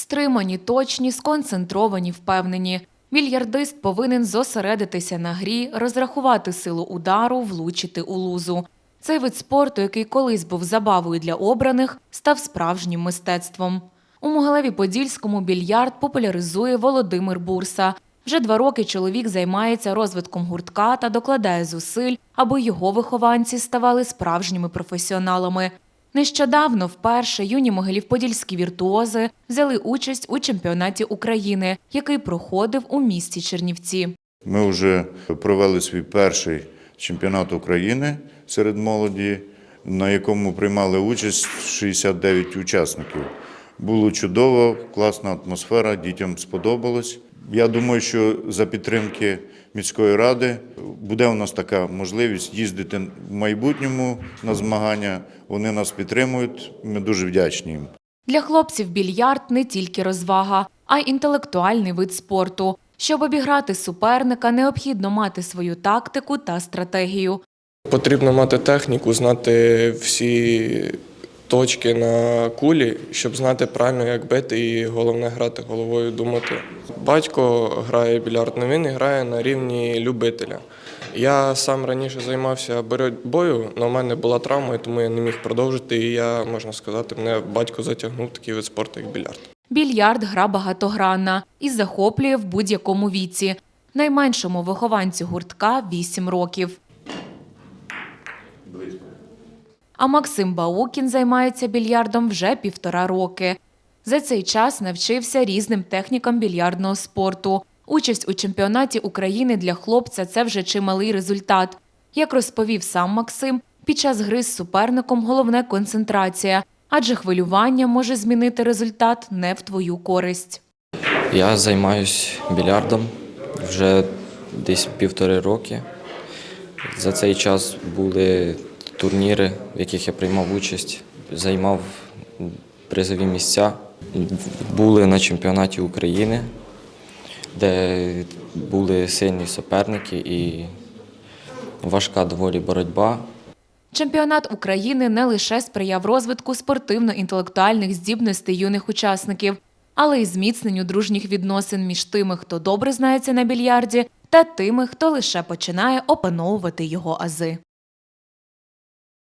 Стримані, точні, сконцентровані, впевнені. Більярдист повинен зосередитися на грі, розрахувати силу удару, влучити у лузу. Цей вид спорту, який колись був забавою для обраних, став справжнім мистецтвом. У Могилеві Подільському більярд популяризує Володимир Бурса. Вже два роки чоловік займається розвитком гуртка та докладає зусиль, аби його вихованці ставали справжніми професіоналами. Нещодавно вперше юні могилів-подільські віртуози взяли участь у чемпіонаті України, який проходив у місті Чернівці. Ми вже провели свій перший чемпіонат України серед молоді, на якому приймали участь 69 учасників. Було чудово, класна атмосфера, дітям сподобалось. Я думаю, що за підтримки міської ради буде у нас така можливість їздити в майбутньому на змагання. Вони нас підтримують. Ми дуже вдячні їм. Для хлопців більярд не тільки розвага, а й інтелектуальний вид спорту. Щоб обіграти суперника, необхідно мати свою тактику та стратегію. Потрібно мати техніку, знати всі точки на кулі, щоб знати правильно, як бити, і головне грати головою, думати. Батько грає більярд, але він грає на рівні любителя. Я сам раніше займався боротьбою, але в мене була травма, тому я не міг продовжити. І я, можна сказати, мене батько затягнув такий вид спорту, як більярд. Більярд гра багатогранна і захоплює в будь-якому віці. Найменшому вихованцю гуртка 8 років. А Максим Баукін займається більярдом вже півтора роки. За цей час навчився різним технікам більярдного спорту. Участь у чемпіонаті України для хлопця це вже чималий результат. Як розповів сам Максим, під час гри з суперником головне концентрація, адже хвилювання може змінити результат не в твою користь. Я займаюся більярдом вже десь півтори роки. За цей час були турніри, в яких я приймав участь, займав призові місця. Були на чемпіонаті України, де були сильні суперники і важка доволі боротьба. Чемпіонат України не лише сприяв розвитку спортивно-інтелектуальних здібностей юних учасників, але й зміцненню дружніх відносин між тими, хто добре знається на більярді, та тими, хто лише починає опановувати його ази.